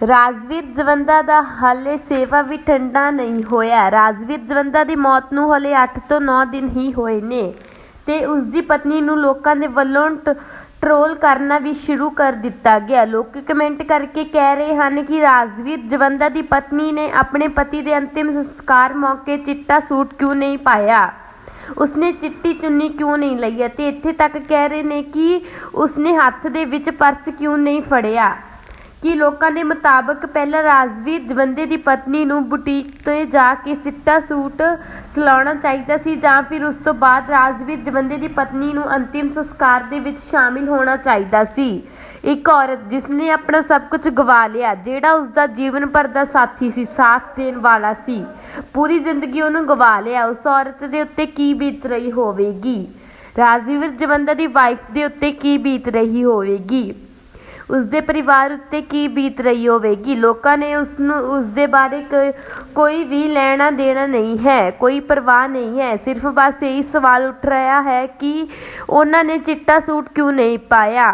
ਰਾਜਵੀਰ ਜਵੰਦਾ ਦਾ ਹਾਲੇ ਸੇਵਾ ਵੀ ਠੰਡਾ ਨਹੀਂ ਹੋਇਆ। ਰਾਜਵੀਰ ਜਵੰਦਾ ਦੀ ਮੌਤ ਨੂੰ ਹਾਲੇ 8 ਤੋਂ 9 ਦਿਨ ਹੀ ਹੋਏ ਨੇ ਤੇ ਉਸ ਦੀ ਪਤਨੀ ਨੂੰ ਲੋਕਾਂ ਦੇ ਵੱਲੋਂ ਟ- ਟਰੋਲ ਕਰਨਾ ਵੀ ਸ਼ੁਰੂ ਕਰ ਦਿੱਤਾ ਗਿਆ। ਲੋਕ ਕਮੈਂਟ ਕਰਕੇ ਕਹਿ ਰਹੇ ਹਨ ਕਿ ਰਾਜਵੀਰ ਜਵੰਦਾ ਦੀ ਪਤਨੀ ਨੇ ਆਪਣੇ ਪਤੀ ਦੇ ਅੰਤਿਮ ਸੰਸਕਾਰ ਮੌਕੇ ਚਿੱਟਾ ਸੂਟ ਕਿਉਂ ਨਹੀਂ ਪਾਇਆ? ਉਸਨੇ ਚਿੱਟੀ ਚੁੰਨੀ ਕਿਉਂ ਨਹੀਂ ਲਈ ਅਤੇ ਇੱਥੇ ਤੱਕ ਕਹਿ ਰਹੇ ਨੇ ਕਿ ਉਸਨੇ ਹੱਥ ਦੇ ਵਿੱਚ ਪਰਸ ਕਿਉਂ ਨਹੀਂ ਫੜਿਆ? ਕਿ ਲੋਕਾਂ ਦੇ ਮੁਤਾਬਕ ਪਹਿਲਾਂ ਰਾਜਵੀਰ ਜਵੰਦੇ ਦੀ ਪਤਨੀ ਨੂੰ ਬੁਟੀਕ ਤੇ ਜਾ ਕੇ ਸਿੱਟਾ ਸੂਟ ਸਿਲਾਉਣਾ ਚਾਹੀਦਾ ਸੀ ਜਾਂ ਫਿਰ ਉਸ ਤੋਂ ਬਾਅਦ ਰਾਜਵੀਰ ਜਵੰਦੇ ਦੀ ਪਤਨੀ ਨੂੰ ਅੰਤਿਮ ਸੰਸਕਾਰ ਦੇ ਵਿੱਚ ਸ਼ਾਮਿਲ ਹੋਣਾ ਚਾਹੀਦਾ ਸੀ। ਇੱਕ ਔਰਤ ਜਿਸ ਨੇ ਆਪਣਾ ਸਭ ਕੁਝ ਗਵਾ ਲਿਆ, ਜਿਹੜਾ ਉਸ ਦਾ ਜੀਵਨ ਭਰ ਦਾ ਸਾਥੀ ਸੀ, ਸਾਥ ਦੇਣ ਵਾਲਾ ਸੀ। ਪੂਰੀ ਜ਼ਿੰਦਗੀ ਉਹਨੂੰ ਗਵਾ ਲਿਆ, ਉਸ ਔਰਤ ਦੇ ਉੱਤੇ ਕੀ ਬੀਤ ਰਹੀ ਹੋਵੇਗੀ? ਰਾਜਵੀਰ ਜਵੰਦਾ ਦੀ ਵਾਈਫ ਦੇ ਉੱਤੇ ਕੀ ਬੀਤ ਰਹੀ ਹੋਵੇਗੀ? ਉਸ ਦੇ ਪਰਿਵਾਰ ਉੱਤੇ ਕੀ ਬੀਤ ਰਹੀ ਹੋਵੇਗੀ? ਲੋਕਾਂ ਨੇ ਉਸ ਨੂੰ ਉਸ ਦੇ ਬਾਰੇ ਕੋਈ ਵੀ ਲੈਣਾ ਦੇਣਾ ਨਹੀਂ ਹੈ, ਕੋਈ ਪਰਵਾਹ ਨਹੀਂ ਹੈ। ਸਿਰਫ ਬਸ ਇਹੀ ਸਵਾਲ ਉੱਠ ਰਿਹਾ ਹੈ ਕਿ ਉਹਨਾਂ ਨੇ ਚਿੱਟਾ ਸੂਟ ਕਿਉਂ ਨਹੀਂ ਪਾਇਆ?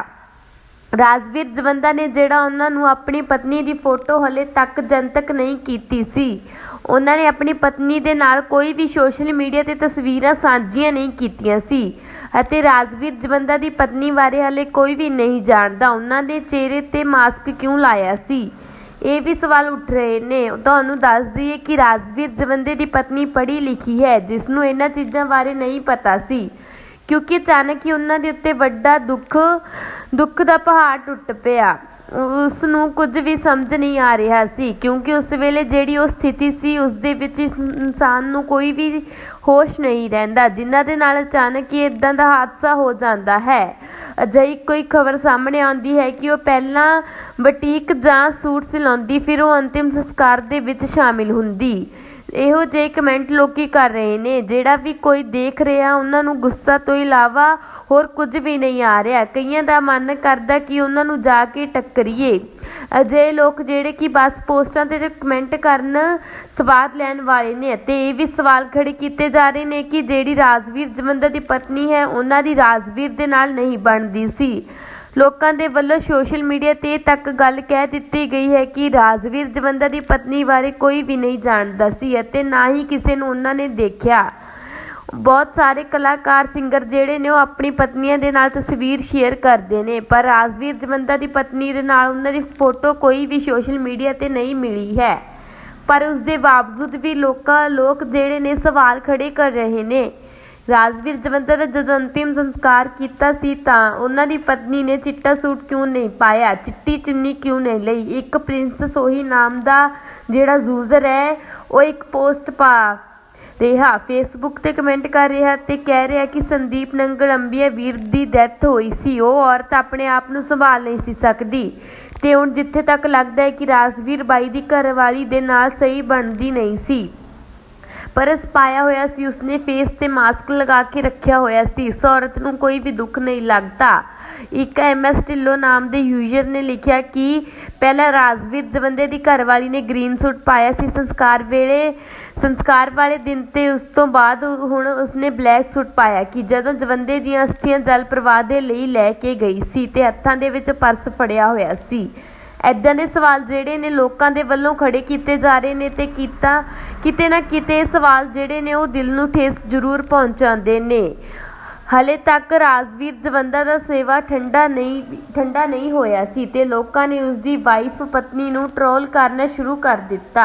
ਰਾਜਵੀਰ ਜਵੰਦਾ ਨੇ ਜਿਹੜਾ ਉਹਨਾਂ ਨੂੰ ਆਪਣੀ ਪਤਨੀ ਦੀ ਫੋਟੋ ਹਲੇ ਤੱਕ ਜਨਤਕ ਨਹੀਂ ਕੀਤੀ ਸੀ। ਉਹਨਾਂ ਨੇ ਆਪਣੀ ਪਤਨੀ ਦੇ ਨਾਲ ਕੋਈ ਵੀ ਸੋਸ਼ਲ ਮੀਡੀਆ ਤੇ ਤਸਵੀਰਾਂ ਸਾਂਝੀਆਂ ਨਹੀਂ ਕੀਤੀਆਂ ਸੀ ਅਤੇ ਰਾਜਵੀਰ ਜਵੰਦਾ ਦੀ ਪਤਨੀ ਬਾਰੇ ਹਲੇ ਕੋਈ ਵੀ ਨਹੀਂ ਜਾਣਦਾ। ਉਹਨਾਂ ਦੇ ਚਿਹਰੇ ਤੇ ਮਾਸਕ ਕਿਉਂ ਲਾਇਆ ਸੀ? ਇਹ ਵੀ ਸਵਾਲ ਉੱਠ ਰਹੇ ਨੇ। ਤੁਹਾਨੂੰ ਦੱਸ ਦਈਏ ਕਿ ਰਾਜਵੀਰ ਜਵੰਦੇ ਦੀ ਪਤਨੀ ਪੜ੍ਹੀ ਲਿਖੀ ਹੈ ਜਿਸ ਨੂੰ ਇਹਨਾਂ ਚੀਜ਼ਾਂ ਬਾਰੇ ਨਹੀਂ ਪਤਾ ਸੀ। ਕਿਉਂਕਿ ਅਚਾਨਕ ਹੀ ਉਹਨਾਂ ਦੇ ਉੱਤੇ ਵੱਡਾ ਦੁੱਖ ਦੁੱਖ ਦਾ ਪਹਾੜ ਟੁੱਟ ਪਿਆ। ਉਸ ਨੂੰ ਕੁਝ ਵੀ ਸਮਝ ਨਹੀਂ ਆ ਰਿਹਾ ਸੀ, ਕਿਉਂਕਿ ਉਸ ਵੇਲੇ ਜਿਹੜੀ ਉਹ ਸਥਿਤੀ ਸੀ ਉਸ ਦੇ ਵਿੱਚ ਇਨਸਾਨ ਨੂੰ ਕੋਈ ਵੀ ਹੋਸ਼ ਨਹੀਂ ਰਹਿੰਦਾ, ਜਿਨ੍ਹਾਂ ਦੇ ਨਾਲ ਅਚਾਨਕ ਹੀ ਇਦਾਂ ਦਾ ਹਾਦਸਾ ਹੋ ਜਾਂਦਾ ਹੈ। ਅਜਿਹੀ ਕੋਈ ਖਬਰ ਸਾਹਮਣੇ ਆਉਂਦੀ ਹੈ ਕਿ ਉਹ ਪਹਿਲਾਂ ਬਟੀਕ ਜਾਂ ਸੂਟ ਸਿਲਾਉਂਦੀ, ਫਿਰ ਉਹ ਅੰਤਿਮ ਸੰਸਕਾਰ ਦੇ ਵਿੱਚ ਸ਼ਾਮਿਲ ਹੁੰਦੀ। ਇਹੋ ਜਿਹੇ ਕਮੈਂਟ ਲੋਕੀ ਕਰ ਰਹੇ ਨੇ, ਜਿਹੜਾ ਵੀ ਕੋਈ ਦੇਖ ਰਿਹਾ, ਉਹਨਾਂ ਨੂੰ ਗੁੱਸਾ ਤੋਂ ਇਲਾਵਾ ਹੋਰ ਕੁਝ ਵੀ ਨਹੀਂ ਆ ਰਿਹਾ। ਕਈਆਂ ਦਾ ਮਨ ਕਰਦਾ ਕਿ ਉਹਨਾਂ ਨੂੰ ਜਾ ਕੇ ਟੱਕਰੀਏ। ਅਜਿਹੇ ਲੋਕ ਜਿਹੜੇ ਕਿ ਬਸ ਪੋਸਟਾਂ ਤੇ ਕਮੈਂਟ ਕਰਨ ਸਵਾਦ ਲੈਣ ਵਾਲੇ ਨੇ ਅਤੇ ਇਹ ਵੀ ਸਵਾਲ ਖੜੇ ਕੀਤੇ ਜਾ ਰਹੇ ਨੇ ਕਿ ਜਿਹੜੀ ਰਾਜਵੀਰ ਜਵੰਦਾ ਦੀ ਪਤਨੀ ਹੈ, ਉਹਨਾਂ ਦੀ ਰਾਜਵੀਰ ਦੇ ਨਾਲ ਨਹੀਂ ਬਣਦੀ ਸੀ। ਲੋਕਾਂ ਦੇ ਵੱਲੋਂ ਸੋਸ਼ਲ ਮੀਡੀਆ ਤੇ ਇਹ ਤੱਕ ਗੱਲ ਕਹਿ ਦਿੱਤੀ ਗਈ ਹੈ ਕਿ ਰਾਜਵੀਰ ਜਵੰਦਾ ਦੀ ਪਤਨੀ ਬਾਰੇ ਕੋਈ ਵੀ ਨਹੀਂ ਜਾਣਦਾ ਸੀ ਅਤੇ ਨਾ ਹੀ ਕਿਸੇ ਨੂੰ ਉਹਨਾਂ ਨੇ ਦੇਖਿਆ। ਬਹੁਤ ਸਾਰੇ ਕਲਾਕਾਰ, ਸਿੰਗਰ ਜਿਹੜੇ ਨੇ ਉਹ ਆਪਣੀ ਪਤਨੀਆਂ ਦੇ ਨਾਲ ਤਸਵੀਰ ਸ਼ੇਅਰ ਕਰਦੇ ਨੇ, ਪਰ ਰਾਜਵੀਰ ਜਵੰਦਾ ਦੀ ਪਤਨੀ ਦੇ ਨਾਲ ਉਹਨਾਂ ਦੀ ਫੋਟੋ ਕੋਈ ਵੀ ਸੋਸ਼ਲ ਮੀਡੀਆ ਤੇ ਨਹੀਂ ਮਿਲੀ ਹੈ। ਪਰ ਉਸ ਦੇ ਬਾਵਜੂਦ ਵੀ ਲੋਕਾਂ, ਲੋਕ ਜਿਹੜੇ ਨੇ ਸਵਾਲ ਖੜੇ ਕਰ ਰਹੇ ਨੇ। ਰਾਜਵੀਰ ਜਵੰਦਾ ਦਾ ਜਦੋਂ ਅੰਤਿਮ ਸੰਸਕਾਰ ਕੀਤਾ ਸੀ ਤਾਂ ਉਹਨਾਂ ਦੀ ਪਤਨੀ ਨੇ ਚਿੱਟਾ ਸੂਟ ਕਿਉਂ ਨਹੀਂ ਪਾਇਆ? ਚਿੱਟੀ ਚੁੰਨੀ ਕਿਉਂ ਨਹੀਂ ਲਈ? ਇੱਕ ਪ੍ਰਿੰਸ ਸੋਹੀ ਨਾਮ ਦਾ ਜਿਹੜਾ ਯੂਜ਼ਰ ਹੈ, ਉਹ ਇੱਕ ਪੋਸਟ ਪਾ ਰਿਹਾ। ਫੇਸਬੁੱਕ ਤੇ ਕਮੈਂਟ ਕਰ ਰਿਹਾ ਤੇ ਕਹਿ ਰਿਹਾ ਕਿ ਸੰਦੀਪ ਨੰਗਲ ਅੰਬੀਆ ਵੀਰ ਦੀ ਡੈਥ ਹੋਈ ਸੀ। ਉਹ ਔਰਤ ਆਪਣੇ ਆਪ ਨੂੰ ਸੰਭਾਲ ਨਹੀਂ ਸੀ ਸਕਦੀ ਤੇ ਹੁਣ ਜਿੱਥੇ ਤੱਕ ਲੱਗਦਾ ਹੈ ਕਿ ਰਾਜਵੀਰ ਬਾਈ ਦੀ ਘਰਵਾਲੀ ਦੇ ਨਾਲ ਸਹੀ ਬਣਦੀ ਨਹੀਂ ਸੀ। ਪਰਸ ਪਾਇਆ ਹੋਇਆ ਸੀ, ਉਸਨੇ ਫੇਸ ਤੇ ਮਾਸਕ ਲਗਾ ਕੇ ਰੱਖਿਆ ਹੋਇਆ ਸੀ। ਇਸ ਔਰਤ ਨੂੰ ਕੋਈ ਵੀ ਦੁੱਖ ਨਹੀਂ ਲੱਗਦਾ। ਇੱਕ ਐਮਐਸ ਢਿੱਲੋਂ ਨਾਮ ਦੇ ਯੂਜ਼ਰ ਨੇ ਲਿਖਿਆ ਕਿ ਪਹਿਲਾਂ ਰਾਜਵੀਰ ਜਵੰਦੇ ਦੀ ਘਰਵਾਲੀ ਨੇ ਗ੍ਰੀਨ ਸੂਟ ਪਾਇਆ ਸੀ। ਸੰਸਕਾਰ ਵੇਲੇ, ਸੰਸਕਾਰ ਵਾਲੇ ਦਿਨ ਤੇ ਉਸ ਤੋਂ ਬਾਅਦ ਹੁਣ ਉਸਨੇ ਬਲੈਕ ਸੂਟ ਪਾਇਆ ਕਿ ਜਦੋਂ ਜਵੰਦੇ ਦੀਆਂ ਅਸਥੀਆਂ ਜਲ ਪ੍ਰਵਾਹ ਦੇ ਲਈ ਲੈ ਕੇ ਗਈ ਸੀ ਤੇ ਹੱਥਾਂ ਦੇ ਵਿੱਚ ਪਰਸ ਫੜਿਆ ਹੋਇਆ ਸੀ। ਐਦਾਂ ਦੇ ਸਵਾਲ ਜਿਹੜੇ ਨੇ ਲੋਕਾਂ ਦੇ ਵੱਲੋਂ ਖੜੇ ਕੀਤੇ ਜਾ ਰਹੇ ਨੇ ਤੇ ਕੀਤਾ, ਕਿਤੇ ਨਾ ਕਿਤੇ ਸਵਾਲ ਜਿਹੜੇ ਨੇ ਉਹ ਦਿਲ ਨੂੰ ਠੇਸ ਜ਼ਰੂਰ ਪਹੁੰਚਾਉਂਦੇ ਨੇ। ਹਲੇ ਤੱਕ ਰਾਜਵੀਰ ਜਵੰਦਾ ਦਾ ਸੇਵਾ ਠੰਡਾ ਨਹੀਂ ਠੰਡਾ ਨਹੀਂ ਹੋਇਆ ਸੀ ਤੇ ਲੋਕਾਂ ਨੇ ਉਸ ਦੀ ਵਾਈਫ ਪਤਨੀ ਨੂੰ ਟਰੋਲ ਕਰਨਾ ਸ਼ੁਰੂ ਕਰ ਦਿੱਤਾ।